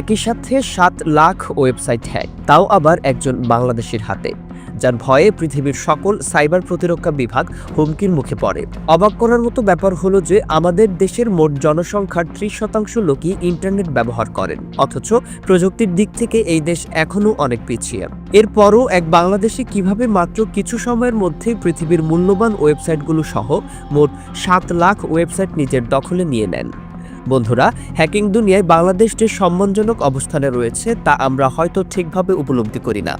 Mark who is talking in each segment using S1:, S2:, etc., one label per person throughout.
S1: একই সাথে সাত লাখ ওয়েবসাইট হ্যাক, তাও আবার একজন বাংলাদেশের হাতে, যার ভয়ে পৃথিবীর সকল সাইবার প্রতিরক্ষা বিভাগ হুমকির মুখে পড়ে। অবাক করার মতো ব্যাপার হলো যে আমাদের দেশের মোট জনসংখ্যার ত্রিশ শতাংশ লোকই ইন্টারনেট ব্যবহার করেন, অথচ প্রযুক্তির দিক থেকে এই দেশ এখনও অনেক পিছিয়ে। এরপরও এক বাংলাদেশে কীভাবে মাত্র কিছু সময়ের মধ্যে পৃথিবীর মূল্যবান ওয়েবসাইটগুলো সহ মোট সাত লাখ ওয়েবসাইট নিজের দখলে নিয়ে নেন। বন্ধুরা, হ্যাকিং দুনিয়ায় বাংলাদেশ যে সম্মানজনক অবস্থানে রয়েছে তা আমরা হয়তো ঠিকভাবে উপলব্ধি করি না।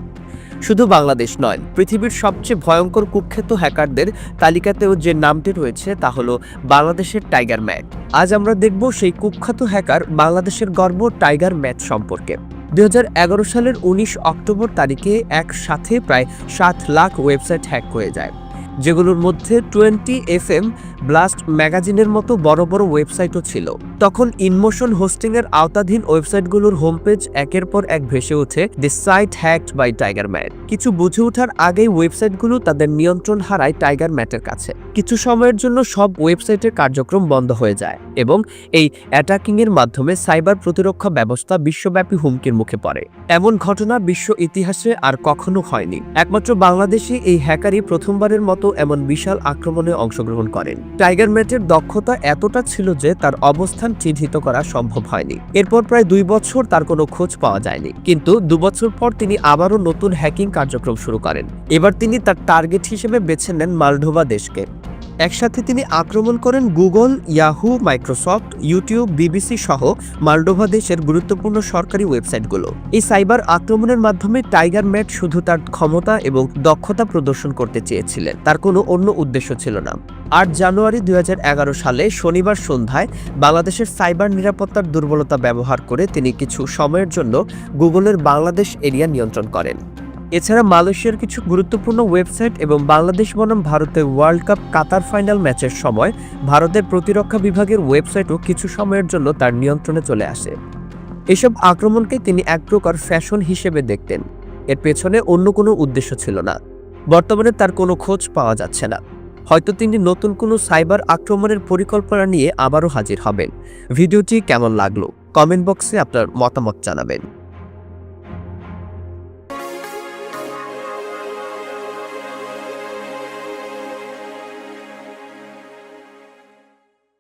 S1: শুধু বাংলাদেশ নয়, পৃথিবীর সবচেয়ে ভয়ঙ্কর কুখ্যাত হ্যাকারদের তালিকাতেও যে নামটি রয়েছে তা হলো বাংলাদেশের টাইগার ম্যাট আজ আমরা দেখব সেই কুখ্যাত হ্যাকার বাংলাদেশের গর্ব টাইগার ম্যাট সম্পর্কে। দুই হাজার এগারো সালের উনিশ অক্টোবর তারিখে একসাথে প্রায় সাত লাখ ওয়েবসাইট হ্যাক হয়ে যায়, যেগুলোর মধ্যে টোয়েন্টি এফ এম ব্লাস্ট ম্যাগাজিনের মতো বড় বড় ওয়েবসাইটও ছিল। তখন ইনমোশন হোস্টিংয়ের আওতাধীন ওয়েবসাইটগুলোর হোম পেজ একের পর এক ভেসে ওঠে the site hacked by tiger mat কিছু বুঝে ওঠার আগেই ওয়েবসাইটগুলো তাদের নিয়ন্ত্রণ হারায় টাইগার ম্যাটের কাছে। কিছু সময়ের জন্য সব ওয়েবসাইটের কার্যক্রম বন্ধ হয়ে যায় এবং এই অ্যাটাকিংয়ের মাধ্যমে সাইবার প্রতিরক্ষা ব্যবস্থা বিশ্বব্যাপী হুমকির মুখে পড়ে। এমন ঘটনা বিশ্ব ইতিহাসে আর কখনো হয়নি। একমাত্র বাংলাদেশে এই হ্যাকারই প্রথমবারের মতো এমন বিশাল আক্রমণে অংশগ্রহণ করেন। টাইগার ম্যাটের দক্ষতা এতটা ছিল যে তার অবস্থান চিহ্নিত করা সম্ভব হয়নি। এরপর প্রায় দুই বছর তার কোনো খোঁজ পাওয়া যায়নি। কিন্তু দু বছর পর তিনি আবারও নতুন হ্যাকিং কার্যক্রম শুরু করেন। এবার তিনি তার টার্গেট হিসেবে বেছে নেন মালডোভা দেশকে। একসাথে তিনি আক্রমণ করেন Google, Yahoo, Microsoft, YouTube, BBC সহ মালডোভা দেশের গুরুত্বপূর্ণ সরকারি ওয়েবসাইটগুলো। এই সাইবার আক্রমণের মাধ্যমে টাইগার ম্যাট শুধু তার ক্ষমতা এবং দক্ষতা প্রদর্শন করতে চেয়েছিলেন, তার কোনো অন্য উদ্দেশ্য ছিল না। আট জানুয়ারি দু হাজার এগারো সালে শনিবার সন্ধ্যায় বাংলাদেশের সাইবার নিরাপত্তার দুর্বলতা ব্যবহার করে তিনি কিছু সময়ের জন্য গুগলের বাংলাদেশ এরিয়া নিয়ন্ত্রণ করেন। এছাড়া মালয়েশিয়ার কিছু গুরুত্বপূর্ণ ওয়েবসাইট এবং বাংলাদেশ বনাম ভারতের ওয়ার্ল্ড কাপ কাতার ফাইনাল ম্যাচের সময় ভারতের প্রতিরক্ষা বিভাগের ওয়েবসাইটও কিছু সময়ের জন্য তার নিয়ন্ত্রণে চলে আসে। এসব আক্রমণকে তিনি এক প্রকার ফ্যাশন হিসেবে দেখতেন। এর পেছনে অন্য কোনো উদ্দেশ্য ছিল না। বর্তমানে তার কোনো খোঁজ পাওয়া যাচ্ছে না। হয়তো তিনি নতুন কোনো সাইবার আক্রমণের পরিকল্পনা নিয়ে আবারও হাজির হবেন। ভিডিওটি কেমন লাগল? কমেন্ট বক্সে আপনার মতামত জানাবেন।